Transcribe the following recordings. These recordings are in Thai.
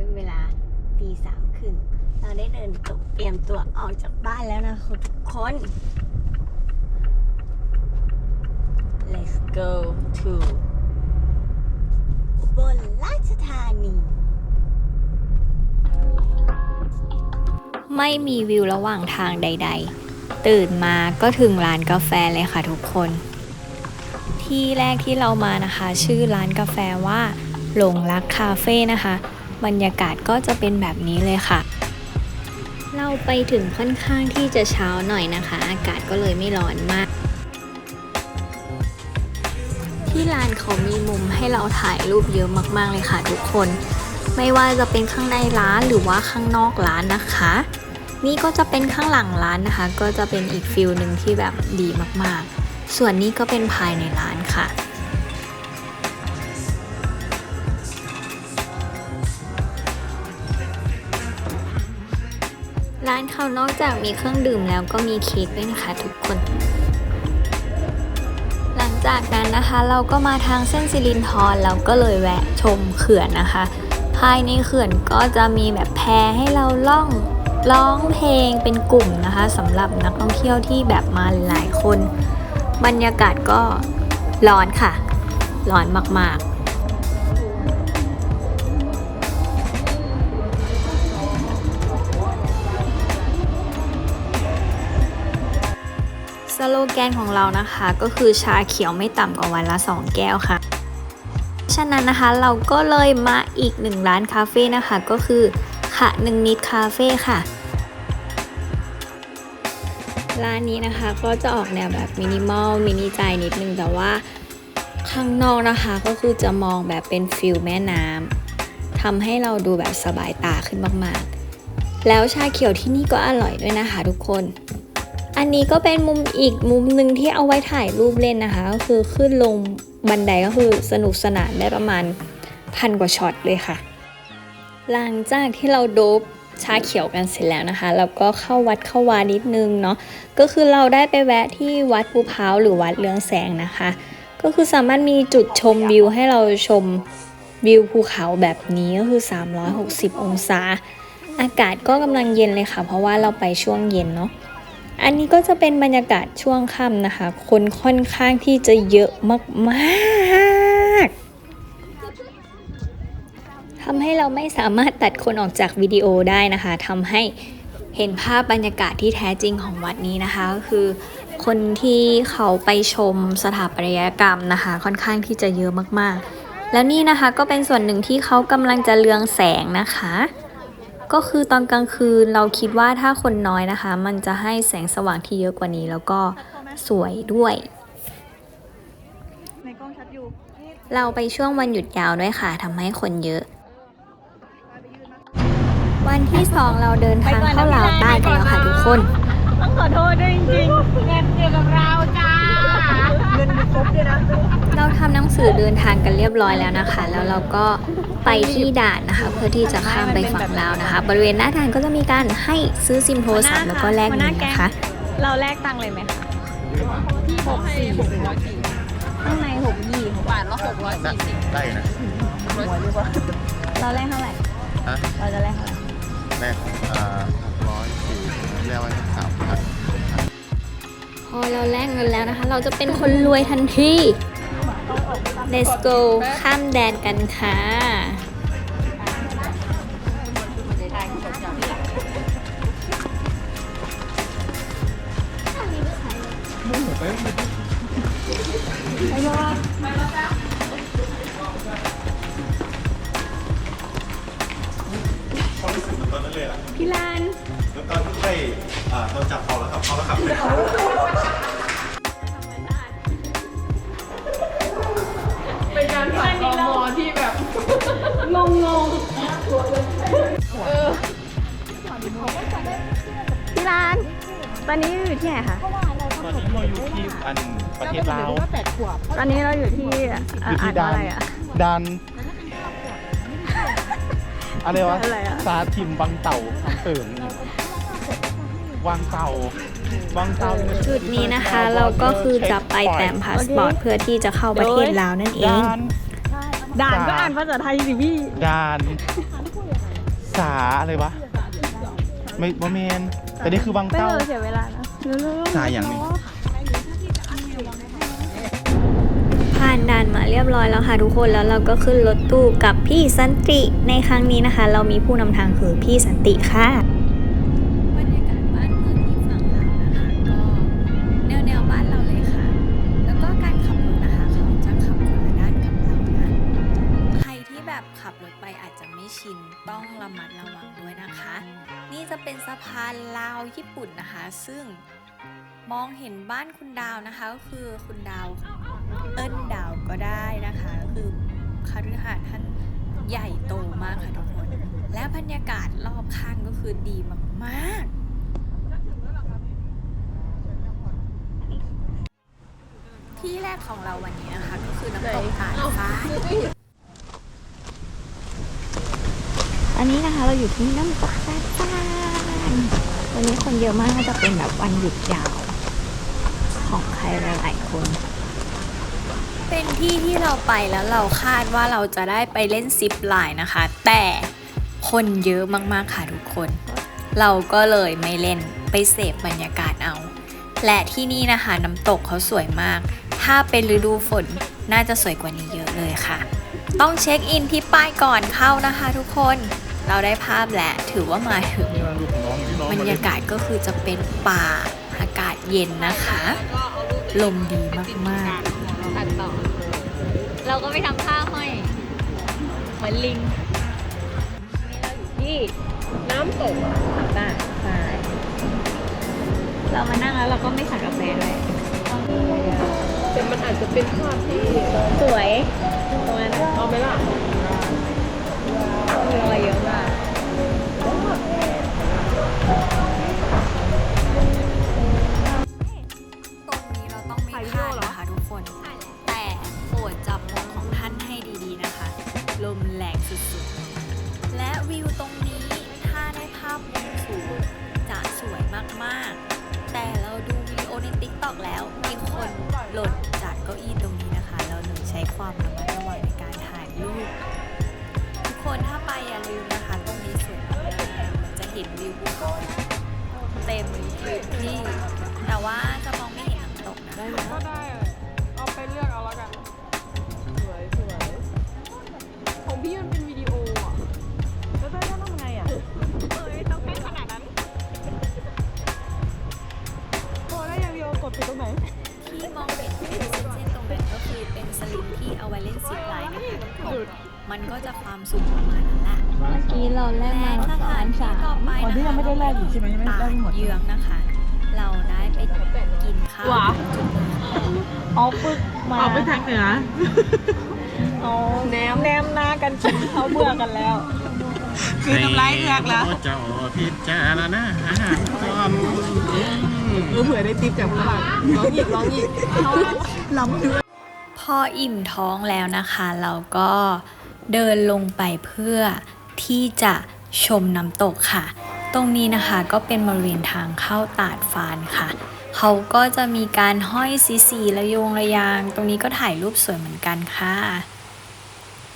เป็นเวลาตีสามครึ่งเราได้เดินตกเตรียมตัวออกจากบ้านแล้วนะทุกคน let's go to อุบลราชธานี ไม่มีวิวระหว่างทางใด ๆ ตื่นมาก็ถึงร้านกาแฟเลยค่ะทุกคน ที่แรกที่เรามานะคะ ชื่อร้านกาแฟว่าหลงรักคาเฟ่นะคะ บรรยากาศก็จะเป็นแบบนี้เลยค่ะ เราไปถึงค่อนข้างที่จะเช้าหน่อยนะคะ อากาศก็เลยไม่ร้อนมาก ที่ร้านเขามีมุมให้เราถ่ายรูปเยอะมากๆเลยค่ะทุกคน ไม่ว่าจะเป็นข้างในร้านหรือว่าข้างนอกร้านนะคะ นี่ก็จะเป็นข้างหลังร้านนะคะ ก็จะเป็นอีกฟิลหนึ่งที่แบบดีมากๆ ส่วนนี้ก็เป็นภายในร้านค่ะ เขานอกจากมีเครื่องดื่มแล้วก็มีเค้กด้วยนะคะทุกคน หลังจากนั้นนะคะเราก็มาทางเส้นสิรินธรเราก็เลยแวะชมเขื่อนนะคะ ภายในเขื่อนก็จะมีแบบแพให้เราล่องร้องเพลงเป็นกลุ่มนะคะสำหรับนักท่องเที่ยวที่แบบมาหลายคน บรรยากาศก็ร้อนค่ะ ร้อนมาก โลแกนของเรานะคะก็คือชาเขียวไม่ต่ำกว่าวันละ 2 แก้วค่ะ ฉะนั้นนะคะเราก็เลยมาอีกหนึ่งร้านคาเฟ่นะคะก็คือขะหนึ่งนิดคาเฟ่ค่ะ ร้านนี้นะคะก็จะออกแนวแบบมินิมอลมินิใจนิดนึงแต่ว่าข้างนอกนะคะก็คือจะมองแบบเป็นฟิลแม่น้ำทำให้เราดูแบบสบายตาขึ้นมากๆ แล้วชาเขียวที่นี่ก็อร่อยด้วยนะคะทุกคน อันนี้ก็เป็นมุมอีกมุมหนึ่งที่เอาไว้ถ่ายรูปเล่นนะคะ ก็คือขึ้นลงบันไดก็คือสนุกสนานได้ประมาณพันกว่าช็อตเลยค่ะ หลังจากที่เราโดบชาเขียวกันเสร็จแล้วนะคะ เราก็เข้าวัดเข้าวานิดนึงเนาะก็คือเราได้ไปแวะที่วัดภูเพร้าหรือวัดเรืองแสงนะคะ ก็คือสามารถมีจุดชมวิวให้เราชมวิวภูเขาแบบนี้ก็คือ 360 องศา อากาศก็กำลังเย็นเลยค่ะ เพราะว่าเราไปช่วงเย็นเนาะ อันนี้ก็จะเป็นบรรยากาศช่วงค่ำนะคะ คนค่อนข้างที่จะเยอะมากๆทำให้เราไม่สามารถตัดคนออกจากวิดีโอได้นะคะทำให้เห็นภาพบรรยากาศที่แท้จริงของวัดนี้นะคะก็คือคนที่เขาไปชมสถาปัตยกรรมนะคะ ค่อนข้างที่จะเยอะมากๆ แล้วนี่นะคะก็เป็นส่วนหนึ่งที่เขากำลังจะเรืองแสงนะคะ ก็คือตอนกลางคืนเราคิดว่าถ้าคนน้อยนะคะ มันจะให้แสงสว่างที่เยอะกว่านี้ แล้วก็สวยด้วย ในกล้องชัดอยู่เราไปช่วงวันหยุดยาวด้วยค่ะทำให้คนเยอะ วันที่สองเราเดินทางเข้าลาวใต้กันแล้วค่ะทุกคน ต้องขอโทษด้วยจริงๆเงินอยู่กับเราจ้า เงินมีครบด้วยนะเราทำหนังสือเดินทางกันเรียบร้อยแล้วนะคะ แล้วเราก็ไปที่ด่านนะคะ เพื่อที่จะข้ามไปฝั่งลาวนะคะ บริเวณหน้าด่านก็จะมีการให้ซื้อซิมโทรศัพท์แล้วก็แลกเงินนะคะ เราแลกตังค์เลยไหมคะที่หกสี่ข้างในหกยี่หกบาทละหกร้อยสี่สิบได้นะเราแลกเท่าไหร่ฮะเราจะแลกเท่าไหร่แรกอ่าร้อยสี่เรียกว่าสามพัน พอเราแลกเงินแล้วนะคะ เราจะเป็นคนรวยทันที Let's go ข้ามแดนกันค่ะ พี่ลาน แล้วตอนที่ได้อ่าตอนจับเขาแล้วครับเขาแล้วครับเป็นการผ่านกมอที่แบบงงงงพี่ลาน ตอนนี้อยู่ที่ไหนคะ ตอนนี้เราอยู่ที่อันประเทศลาวตอนนี้เราอยู่ที่อะอยู่ที่อ่านว่าดานอะไรอะดานอะไรวะอะไรอะซาทิมวังเต่าคำเติ่ง วังเต่าวังเต่าจุดนี้นะคะเราก็คือจะไปแต้มพาสปอร์ตเพื่อที่จะเข้าประเทศลาวนั่นเองดานด่านก็อ่านภาษาไทยสิพี่ดาน สาอะไรวะ ไม่บอเมนแต่นี่คือวังไม่เต้าเลยเสียเวลานะเร็วๆสาอย่างนี้ผ่านด่านมาเรียบร้อยแล้วค่ะทุกคนแล้วเราก็ขึ้นรถตู้กับพี่สันติในครั้งนี้นะคะ เรามีผู้นำทางคือพี่สันติค่ะ ชินต้องระมัดระวังด้วยนะคะ นี่จะเป็นสะพานลาวญี่ปุ่นนะคะ ซึ่งมองเห็นบ้านคุณดาวนะคะก็คือคุณดาวเอิ้นดาวก็ได้นะคะก็คือคฤหาสน์ท่านใหญ่โตมากค่ะทุกคน และบรรยากาศรอบข้างก็คือดีมากๆที่แรกของเราวันนี้นะคะ ก็คือน้ำตกตาดฟ้า อันนี้นะคะเราอยู่ที่น้ำตกตาดฟ้าวันนี้คนเยอะมากน่าจะเป็นแบบวันหยุดยาว ของใครหลายๆคน เป็นที่ที่เราไปแล้วเราคาดว่าเราจะได้ไปเล่นซิปไลน์นะคะ แต่คนเยอะมากๆค่ะทุกคน เราก็เลยไม่เล่นไปเสพบรรยากาศเอา และที่นี่นะคะน้ำตกเขาสวยมาก ถ้าเป็นฤดูฝนน่าจะสวยกว่านี้เยอะเลยค่ะ ต้องเช็คอินที่ป้ายก่อนเข้านะคะทุกคน เราได้ภาพแล้วถือว่ามาถึงนี่มันดูของน้องที่น้องบรรยากาศก็คือจะเป็นป่าอากาศเย็นนะคะ ลมดีมากตัดต่อ เราก็ไม่ทำท่าห้อยเหมือนลิงนี่เราอยู่ที่น้ำตกต่างๆใช่เรามานั่งแล้วเราก็ไม่สั่งกาแฟด้วยแต่มันอาจจะเป็นภาพที่สวย การถ่ายรูปทุกคนถ้าไปอย่าลืมนะคะตรงนี้สวยมากมันจะเห็นวิวภูเขาเต็มพื้นที่ แต่ว่าจะมองไม่เห็นน้ำตกนะคะก็ได้อะเอาไปเลือกเอาแล้วกัน สวยสวยของพี่มันเป็นวิดีโออะแล้วได้ต้องทำไงอะเอ้ยต้องเป็นขนาดนั้นโอ้ได้อย่างเดียวกดปิดตรงไหน ที่มองเห็นเป็นเส้นๆตรงนั้นก็คือเป็นสลิงที่เอาไว้เล่นซิปไล มันก็จะความสูงประมาณนั้นแหละเมื่อกี้เราแลกและมาสถานที่ต่อไปอ๋อนี่ยังไม่ได้แลกอยู่ใช่ไหมยังไม่ได้แลกหมด เยืองนะคะ เราได้ไปกินข้าวหวาจุดหนึ่งเอาปึกมาออกไปทางเหนือ เอาแนมแนมหน้ากันกินเขาเบื่อกันแล้ว คือทำร้ายเอือกแล้วเจ้าพิจารณาความเออเผื่อได้ติปจากฝรั่งร้องอีกร้องอีก ล้ำด้วย พออิ่มท้องแล้วนะคะ เราก็เดินลงไปเพื่อที่จะชมน้ำตกค่ะ ตรงนี้นะคะก็เป็นบริเวณทางเข้าตาดฟานค่ะ เขาก็จะมีการห้อยสีสีระยงระยาง ตรงนี้ก็ถ่ายรูปสวยเหมือนกันค่ะ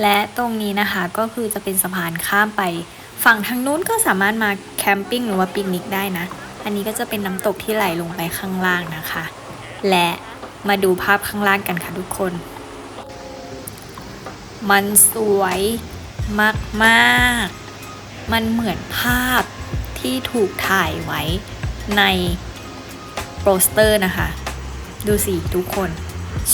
และตรงนี้นะคะก็คือจะเป็นสะพานข้ามไป ฝั่งทางนู้นก็สามารถมาแคมปิ้งหรือว่าปิกนิกได้นะ อันนี้ก็จะเป็นน้ำตกที่ไหลลงไปข้างล่างนะคะ และ มาดูภาพข้างล่างกันค่ะทุกคน มันสวยมากๆ มันเหมือนภาพที่ถูกถ่ายไว้ในโปสเตอร์นะคะ ดูสิทุกคน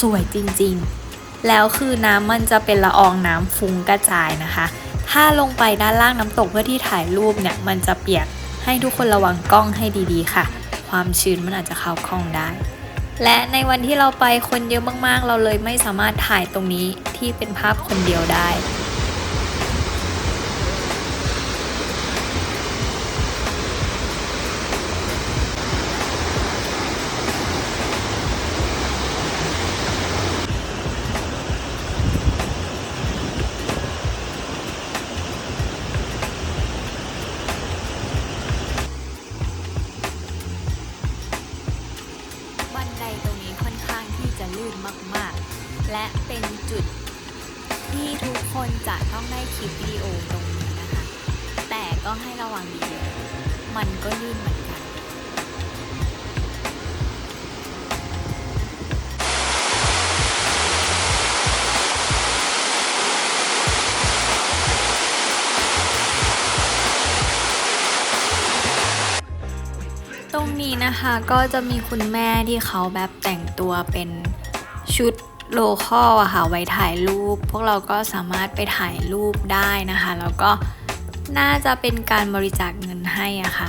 สวยจริงๆ แล้วคือน้ำมันจะเป็นละอองน้ำฟุ้งกระจายนะคะ ถ้าลงไปด้านล่างน้ำตกเพื่อที่ถ่ายรูปเนี่ย มันจะเปียกให้ทุกคนระวังกล้องให้ดีๆค่ะ ความชื้นมันอาจจะเข้าคล้องได้ และในวันที่เราไปคนเยอะมากๆ เราเลยไม่สามารถถ่ายตรงนี้ที่เป็นภาพคนเดียวได้ คนจะต้องได้คลิปวิดีโอตรงนี้นะคะ แต่ก็ให้ระวังดีมันก็ลื่นเหมือนกันตรงนี้นะคะก็จะมีคุณแม่ที่เขาแบบแต่งตัวเป็นชุด โลคอลอะค่ะไว้ถ่ายรูป พวกเราก็สามารถไปถ่ายรูปได้นะคะ แล้วก็น่าจะเป็นการบริจาคเงินให้อะค่ะ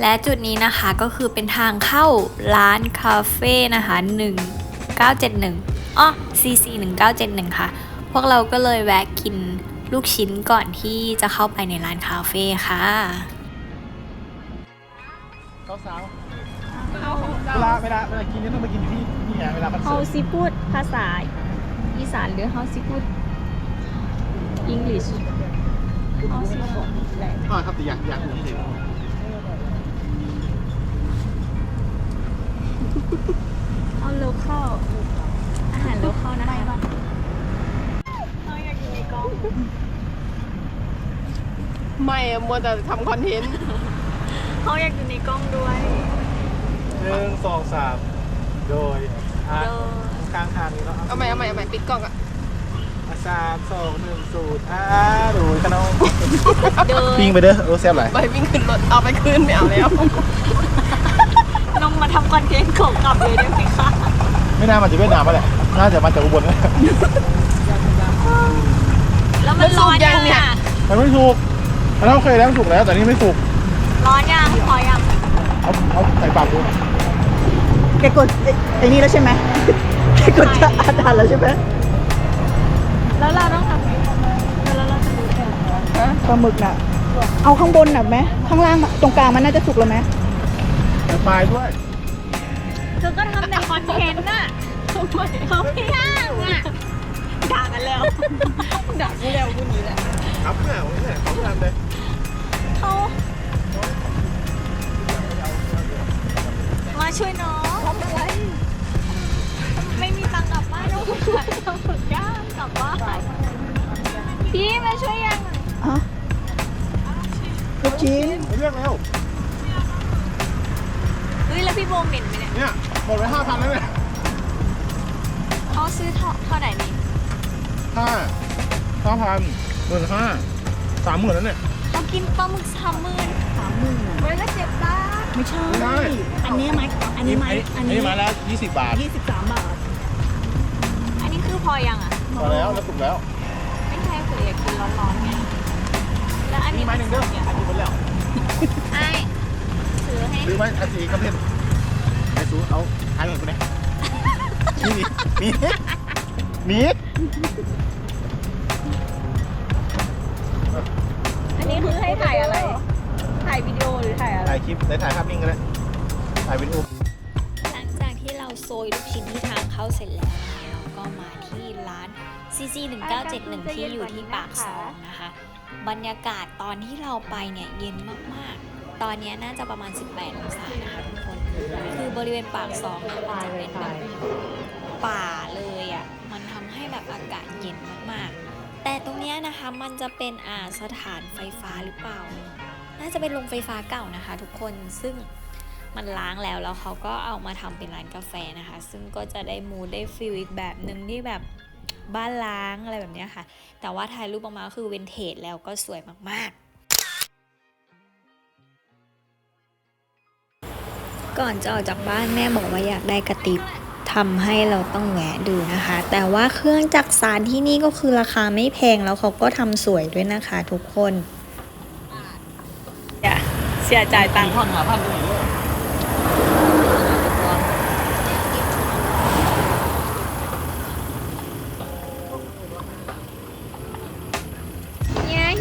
และจุดนี้นะคะก็คือเป็นทางเข้าร้านคาเฟ่นะคะ1971อ๋อ CC 1971 ค่ะ พวกเราก็เลยแวะกินลูกชิ้นก่อนที่จะเข้าไปในร้านคาเฟ่ค่ะสาวเวลาเวลาเวลากินนี่ต้องไปกินที่ ไงเวลาคอนเฮาเสิร์ตซิพูดภาษาอีสานหรือเฮาซิพูดอังกฤษเฮาซิพูดอะไรอ๋อครับแต่อยากอยากดูที่ไหนเอาโลคอลอาหารโลคอลนะคะไม่อะมัวแต่ทำคอนเทนต์เขาอยากอยู่ในกล้องด้วยหนึ่งสองสามโดย อะกลางทางนี้แล้วเอาใหม่เอาใหม่เอาใหม่ปิดกล้องอะอะสามสองหนึ่งศูนย์อ่าดูขนมโดยปิ้งไปเด้อโอ้แซ่บหลายไปวิ่งขึ้นรถเอาไปคืนไม่เอาแล้วน้องมาทำคอนเทนต์ของกลับเลยได้ไหมคะไม่น่ามาจากเวียดนามปะแหละน่าจะมาจากอุบลนะแล้วมันร้อนยังเนี่ยมันไม่ถูกเราเคยแล้วถูกแล้วแต่นี่ไม่ถูกร้อนยังพอยังเอาเอาใส่ปากดู แกกดไอ้ไอ้นี่แล้วใช่ไหมแกกดจะอาหารแล้วใช่ไหมแล้วเราต้องทำไงแล้วเราจะรู้ได้ไงปลาหมึกน่ะ เอาข้างบนน่ะไหมข้างล่างอะตรงกลางมันน่าจะสุกแล้วไหมใส่ปลายด้วยเธอก็ทำแต่คอนเทนต์น่ะเขาไม่ย่างอะด่ากันแล้วด่ากันแล้วพูดนี้แหละครับเนี่ยผมเนี่ยเขาทำเลยเขามาช่วยน้องทำ อะไร ไม่มีตังค์กลับบ้านต้องฝึกต้องฝึกย่างกลับบ้านพี่มาช่วยย่างหน่อยฮะลูกชิ้นเรื่องแล้วเฮ้ยแล้วพี่โบเหม็นไหมเนี่ยเนี่ยหมดไปห้าพันแล้วเนี่ยเขาซื้อเท่าเท่าไหร่นี่ห้าห้าพันหมื่นห้าสามหมื่นแล้วเนี่ยเขากินปลาหมึกสามหมื่นสามหมื่นเว้ยแล้วเจ็บตา ไม่ใช่ ไม่ได้อันนี้ไหมอันนี้ไหมอันนี้มาแล้วยี่สิบบาท ยี่สิบสามบาท อันนี้คือพอยังอะ พอแล้วแล้วถูกแล้ว ไม่ใช่คืออยากกินร้อนๆไง แล้วอันนี่นี้ไม้หนึ่งเด้ออันนี้หมดแล้วไอ้ซื้อให้ซื้อไหมอาทีครับเพื่อนไอ้ซูเอาทายเงินกูเนี่ยนี่นี่นี่อันนี้คือให้ถ่ายอะไร ถ่ายวิดีโอหรือถ่ายอะไรถ่ายคลิปได้ถ่ายภาพนิ่งก็ได้ถ่ายวิดีโอหลังจากที่เราโซยลูกชิ้นที่ทางเข้าเสร็จแล้วนะคะเราก็มาที่ร้าน CC 1971ที่อยู่ที่ปากซองนะคะ บรรยากาศตอนที่เราไปเนี่ยเย็นมากๆ ตอนนี้น่าจะประมาณ 18องศานะคะทุกคน คือบริเวณปากซองเนี่ยมันจะเป็นแบบป่าเลยอะ่ะ มันทำให้แบบอากาศเย็นมากๆ แต่ตรงเนี้ยนะคะมันจะเป็นอ่าสถานไฟฟ้าหรือเปล่า น่าจะเป็นโรงไฟฟ้าเก่านะคะ ทุกคนซึ่งมันล้างแล้วแล้วเขาก็เอามาทำเป็นร้านกาแฟนะคะ ซึ่งก็จะได้มูดได้ฟิลอีกแบบหนึ่งที่แบบบ้านล้างอะไรแบบนี้ค่ะ แต่ว่าถ่ายรูปออกมาคือเวนเทจแล้วก็สวยมากๆ ก่อนจะออกจากบ้านแม่บอกว่าอยากได้กระติบทำให้เราต้องแหวะดูนะคะ แต่ว่าเครื่องจักรสารที่นี่ก็คือราคาไม่แพงแล้วเขาก็ทำสวยด้วยนะคะทุกคน สียจ่ายตังค์ผ่อนหาพันเลย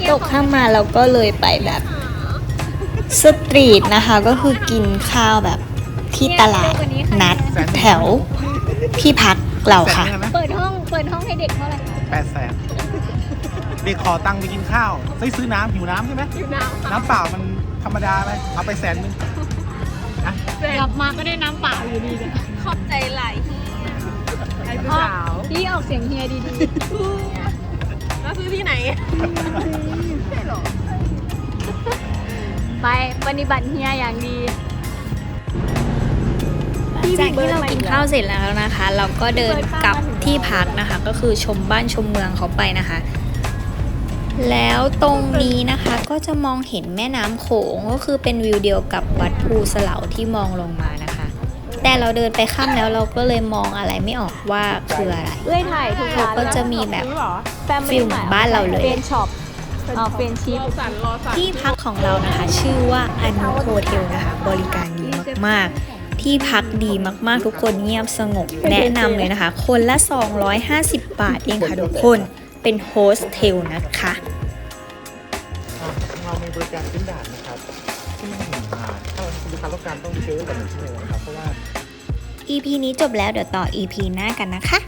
ตกข้ามมาเราก็เลยไปแบบสตรีทนะคะก็คือกินข้าวแบบที่ตลาดนัดแถวที่พักเราค่ะ เปิดห้องเปิดห้องให้เด็กเท่าไหร่แปดแสนเด็กขอตังค์ไปกินข้าว ซื้อซื้อน้ำหิวน้ำใช่ไหมอยู่น้ำน้ำเปล่ามัน ธรรมดาไหมเอาไปแสนหนึงกลับมาก็ได้น้ำเปล่าอยู่ดีเลยขอบใจหลายไอ้ผู้สาวพี่ออกเสียงเฮียดีแล้วซื้อที่ไหนไม่หรอๆ ไปปฏิบัติเฮียอย่างดีจากที่เรากินข้าวเสร็จแล้วนะคะ เราก็เดินกลับที่พักนะคะ ก็คือชมบ้านชมเมืองเขาไปนะคะ แล้วตรงนี้นะคะก็จะมองเห็นแม่น้ำโขงก็คือเป็นวิวเดียวกับวัดภูสะเหลาที่มองลงมานะคะ แต่เราเดินไปข้ามแล้วเราก็เลยมองอะไรไม่ออกว่าคืออะไรเอ้ยถ่ายทุกร้านก็จะมีแบบแฟมิฟิลเหมือนบ้านเราเลยเฟนช็อปอ๋อเฟนชิปที่พักของเรานะคะ ชื่อว่าอนุโฮเทลนะคะ บริการดีมากๆ ที่พักดีมากๆทุกคนเงียบสงบ แนะนำเลยนะคะ คนละ 250 บาทเองค่ะทุกคน เป็นโฮสเทลนะคะอะเรามีบริการขึ้นด่านนะครับที่หนึ่งบาทถ้าคุณลูกค้าต้องการต้องเชื้อแบบหนึ่งชั่วโมงนะครับเพราะว่า EP นี้จบแล้วเดี๋ยวต่อ EP หน้ากันนะคะ